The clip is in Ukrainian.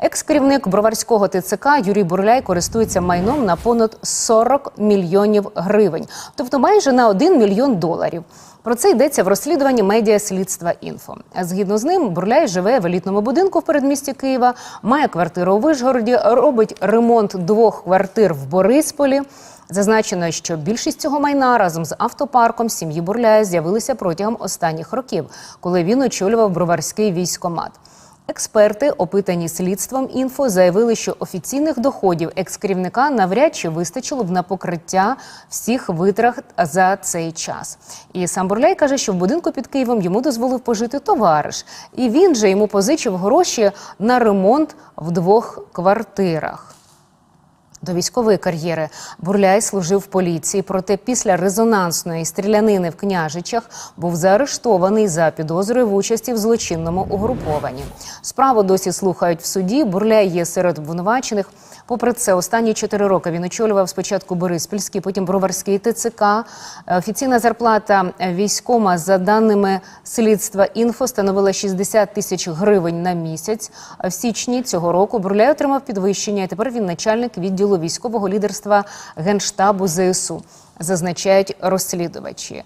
Екс-керівник броварського ТЦК Юрій Бурляй користується майном на понад 40 мільйонів гривень, тобто майже на 1 мільйон доларів. Про це йдеться в розслідуванні медіа слідства інфо. Згідно з ним, Бурляй живе в елітному будинку в передмісті Києва, має квартиру у Вишгороді, робить ремонт двох квартир в Борисполі. Зазначено, що більшість цього майна разом з автопарком сім'ї Бурляя з'явилися протягом останніх років, коли він очолював броварський військомат. Експерти, опитані слідством інфо, заявили, що офіційних доходів екс-керівника навряд чи вистачило б на покриття всіх витрат за цей час. І сам Бурляй каже, що в будинку під Києвом йому дозволив пожити товариш, і він же йому позичив гроші на ремонт в двох квартирах. До військової кар'єри Бурляй служив в поліції, проте після резонансної стрілянини в княжичах був заарештований за підозрою в участі в злочинному угрупованні. Справу досі слухають в суді. Бурляй є серед обвинувачених. Попри це, останні чотири роки він очолював спочатку Бориспільський, потім Броварський ТЦК. Е, Офіційна зарплата військома за даними слідства інфо становила 60 тисяч гривень на місяць. В січні цього року Бурляй отримав підвищення. і Тепер він начальник відділу військового лідерства генштабу ЗСУ. Зазначають розслідувачі.